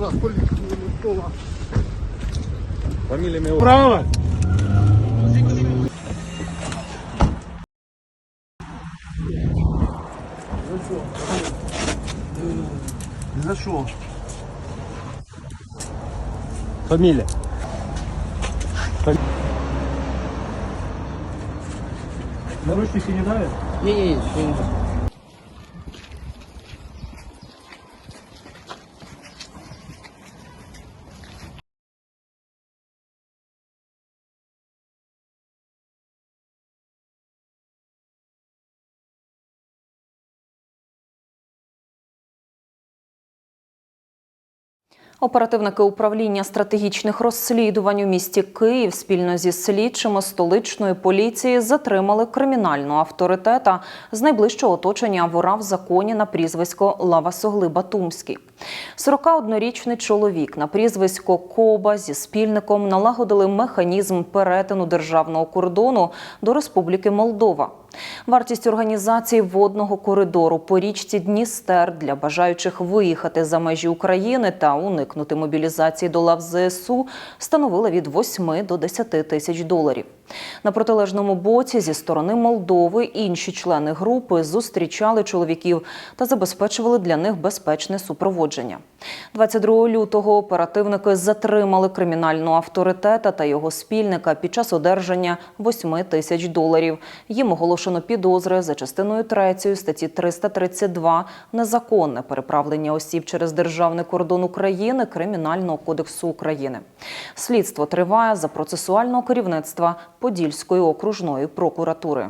клас поліції Микола. Фамилиями его. Право. За що? Фамилия. Наручники не давят? Ні-ні, ще не. Оперативники управління стратегічних розслідувань у місті Київ спільно зі слідчими столичної поліції затримали кримінального авторитета з найближчого оточення вора в законі на прізвисько Лава Согли Батумський. 41-річний чоловік на прізвисько Коба зі спільником налагодили механізм перетину державного кордону до Республіки Молдова. Вартість організації водного коридору по річці Дністер для бажаючих виїхати за межі України та уникнути мобілізації до лав ЗСУ становила від 8 до 10 тисяч доларів. На протилежному боці зі сторони Молдови інші члени групи зустрічали чоловіків та забезпечували для них безпечне супроводження. 22 лютого оперативники затримали кримінального авторитета та його спільника під час одержання 8 тисяч доларів. Їм оголошено підозри за частиною 3 статті 332 незаконне переправлення осіб через державний кордон України Кримінального кодексу України. Слідство триває за процесуального керівництва Подільської окружної прокуратури.